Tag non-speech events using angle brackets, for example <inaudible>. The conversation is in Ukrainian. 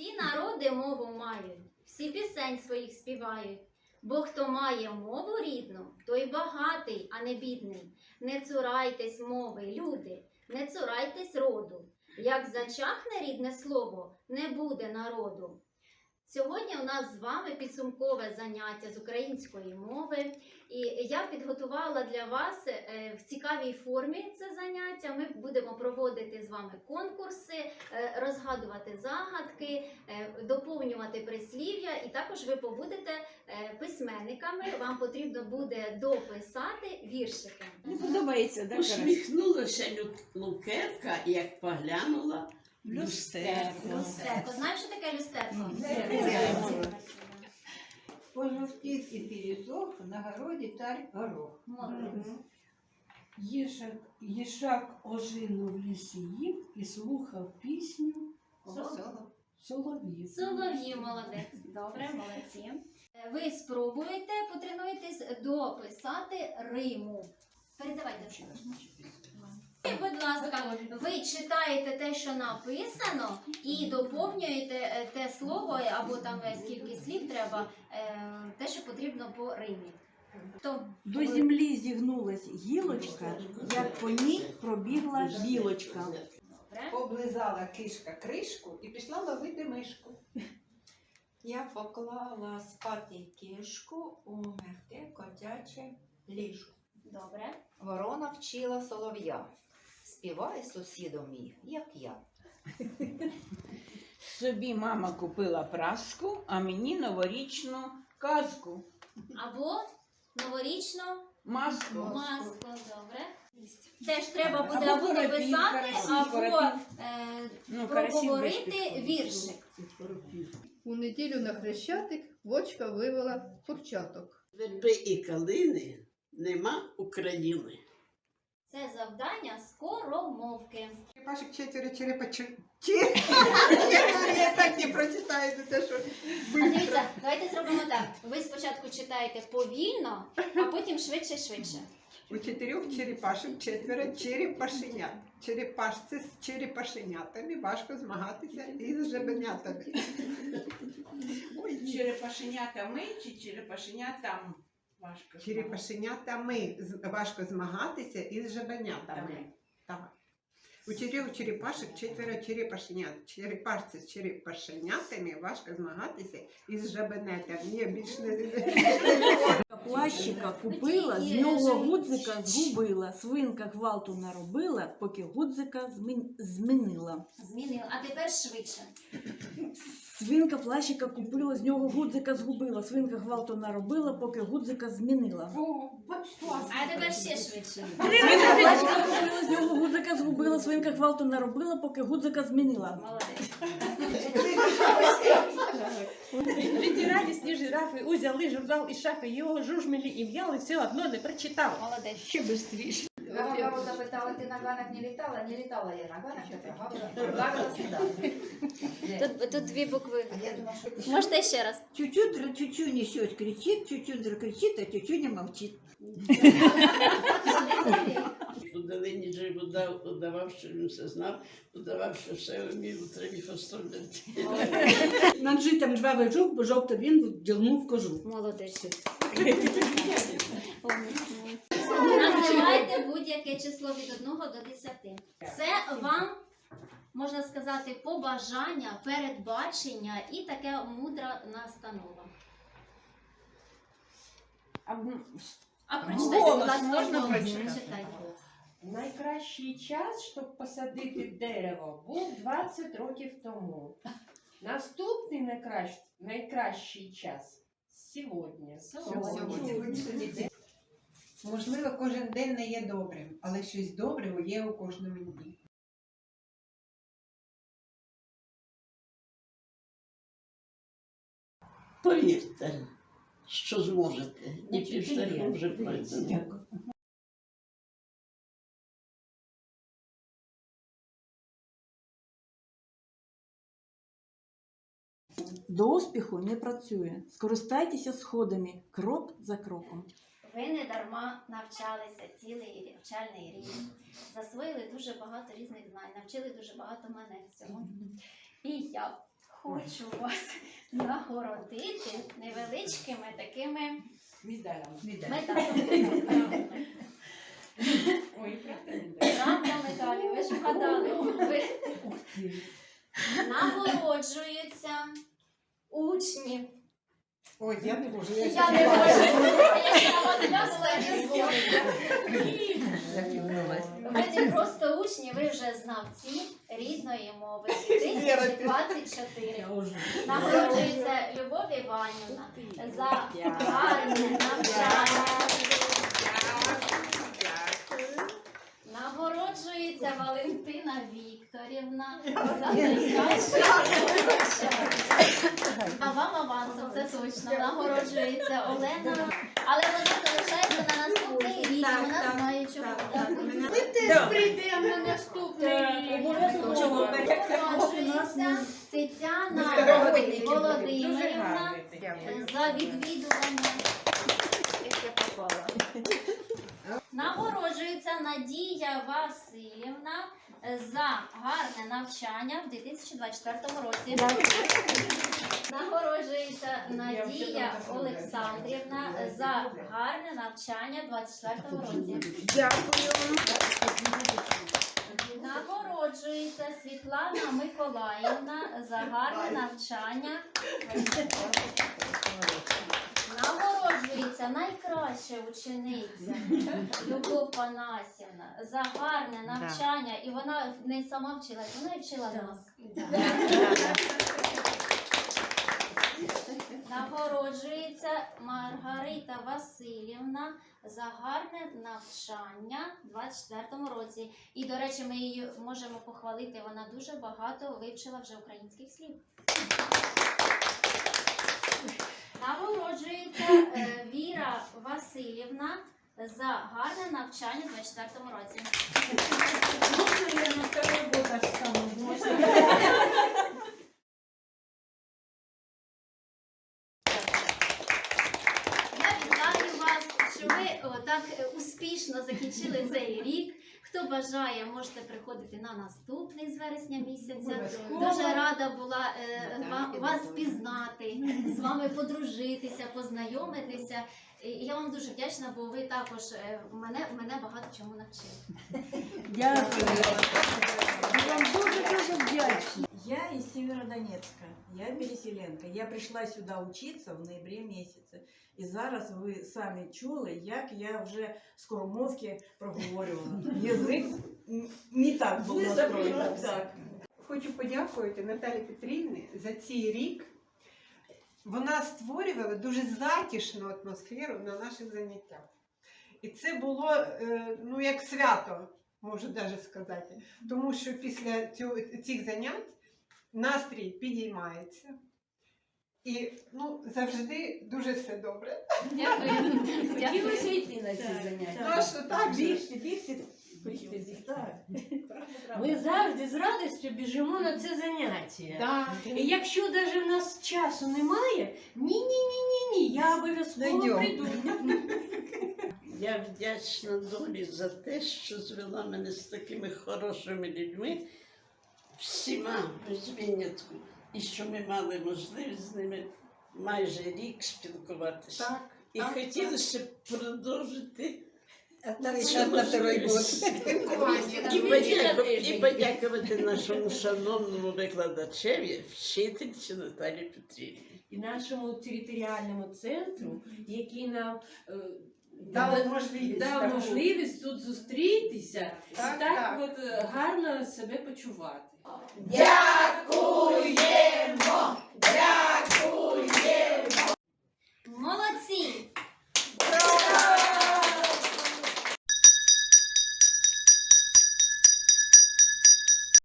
Всі народи мову мають, всі пісень своїх співають. Бо хто має мову рідну, той багатий, а не бідний. Не цурайтесь мови, люди, не цурайтесь роду. Як зачахне рідне слово, не буде народу. Сьогодні у нас з вами підсумкове заняття з української мови, і я підготувала для вас е, в цікавій формі це заняття. Ми будемо проводити з вами конкурси, е, розгадувати загадки, е, доповнювати прислів'я, і також ви побудете письменниками. Вам потрібно буде дописати віршики. Не подобається, да? Усміхнулася Лукерка, як поглянула Люстерко. Люстерко. Знаєш, що таке люстерко? Пожовтів і пересох, на городі тарь горох. Молодець. Їжак, їжак ожину в лісі їв і слухав пісню солов'їв. Солов'ї, молодець. Добре, молодці. Ви спробуєте, потренуєтесь дописати риму. Передавайте. Ви читаєте те, що написано, і доповнюєте е, те слово або там е, скільки слів треба, е, те, що потрібно по римі. То До землі зігнулась гілочка, як по ній пробігла білочка. добре. Облизала кишка кришку і пішла ловити мишку. Я поклала спати кішку у м'яке котяче ліжко. Добре. Ворона вчила солов'я. Співай, сусіду мій, як я. <laughs> Собі мама купила праску, а мені новорічну казку. Або новорічну Маску. маску. Добре. Теж треба буде Або дописати, карасів, або е, Ну, проговорити віршик. У неділю на хрещатик вочка вивела курчаток. Верби і калини нема України. Це завдання скоромовки. Черепашек четверо черепачок. Я так не прочитаю за те, що А дивіться, давайте зробимо так. Ви спочатку читаєте повільно, а потім швидше швидше. у чотирьох черепашок четверо черепашенят. Черепашці з черепашенятами важко змагатися із жебенятами. Ой, черепашенята ми чи черепашенятам важко? Черепашенятами важко змагатися із жабенятами. Так. У чотирьох черепашок четверо черепашенят. Черепашці з черепашенятами важко змагатися із жабенятами. Ні, більш не Плащика купила, з нього гудзика згубила, свинка гвалту наробила, поки гудзика змін- змінила. Змінили. А тепер швидше. Свинка плащика купила, з нього гудзика згубила, свинка гвалту наробила, поки гудзика змінила. А тепер ще швидше. Свинка плащика купила, з нього гудзика згубила, свинка гвалту наробила, поки гудзика змінила. Молодець. Ветеранісні жирафи узяли журнал із шафи, його жужмілі і м'яли, все одно не прочитав. Молодець. Ще швидше. Гавгава запитала, ти на ганах не літала? Не літала я на ганах, я прогавила сюди. Тут, тут дві букви. Я Можете ще раз. Чуть-чуть, чуть-чуть несет, кричит, чуть-чуть кричит, а чуть-чуть не молчит. <laughs> Долині удав, удавав, що він все знав, удавав, що все вмів, у траві оставляти. Над житом жвавий жук, бо жовто він вдягнув кожух. Молодець. Називайте будь-яке число від 1 до 10. Це вам, можна сказати, побажання, передбачення і така мудра настанова. А прочитайте, будь ласка, можна прочитати? Найкращий час, щоб посадити дерево, був 20 років тому. Наступний найкращ... найкращий час сьогодні. Сьогодні. Можливо, кожен день не є добрим, але щось добре є у кожному дні. Повірте, що зможете. І півшляху вже пройдено. До успіху не працює. Скористайтеся сходами крок за кроком. Ви не дарма навчалися цілий навчальний рік. Засвоїли дуже багато різних знань, навчили дуже багато мене всього. І я хочу вас нагородити невеличкими такими медалями. Правда, медалі, ви ж вгадали. Нагороджуються учні. Ой, я не можу. Я, Я не можу. Я ще на вас глянула і не зможу. Ви не просто учні, ви вже знавці рідної мови <laughs> 2024. Нагороджується Любов Іванівна за гарне навчання. Нагороджується Валентина Вікторівна за найкраще. А вам авансом, це точно. Нагороджується Олена. Але вона залишається на наступний рік. Так, Вона так, знає, чому. так, так. Ми Теж прийдемо на наступний рік. Нагороджується Тетяна Володимирівна за відвідування. Нагороджується Надія Васильівна за гарне навчання в 2024 році. Нагороджується Надія Олександрівна за гарне навчання в 2024 році. Дякую. Нагороджується Світлана Миколаївна за гарне навчання. Нагороджується найкраща учениця Любов Панасівна за гарне навчання. І вона не сама вчилась, вона і вчила нас. Нагороджується Маргарита Васильівна за гарне навчання в 24-му році. І, до речі, ми її можемо похвалити. Вона дуже багато вивчила вже українських слів. Нагороджується е, Віра Васильівна за гарне навчання в 24 році. Можна я на второй год останусь? Я вітаю вас, що ви о, так е, успішно закінчили цей рік. Хто бажає, можете приходити на наступний з вересня місяця. Дуже рада була е, вас пізнати, з вами подружитися, познайомитися. Я вам дуже вдячна, бо ви також е, мене, мене багато чому навчили. Дякую. Я вам дуже-дуже вдячна. Я из Северодонецка, я переселенка. Я прийшла сюди учиться в ноябрі місяці. І зараз ви самі чули, як я вже скоромовки проговорювала. <laughs> Язик не так був настроєний. Так. Хочу подякувати Наталі Петрівні за цей рік. Вона створювала дуже затишну атмосферу на наших заняттях. І це було е, ну, як свято, можу навіть сказати. Тому що після цього, цих занять настрій підіймається. І ну, завжди дуже все добре. Дякую. Дякую. Хотілося йти на ці заняття. А що так же? Бігти, бігти, бігти, так. Ми завжди з радістю біжимо на це заняття. Да. І якщо навіть в нас часу немає, ні, ні, ні, ні, ні, я обов'язково Знайдемо. прийду. <laughs> Я вдячна долі за те, що звела мене з такими хорошими людьми, всіма без винятку, і що ми мали можливість з ними майже рік спілкуватися. Так, І так, хотілося б продовжити подякувати, і подякувати нашому шановному викладачеві, вчительці Наталі Петрівні. І нашому територіальному центру, який нам е, Дали можливість дав можливість тут зустрітися так, і так, так. От е, гарно себе почувати. Дякуємо! Дякуємо! Молодці!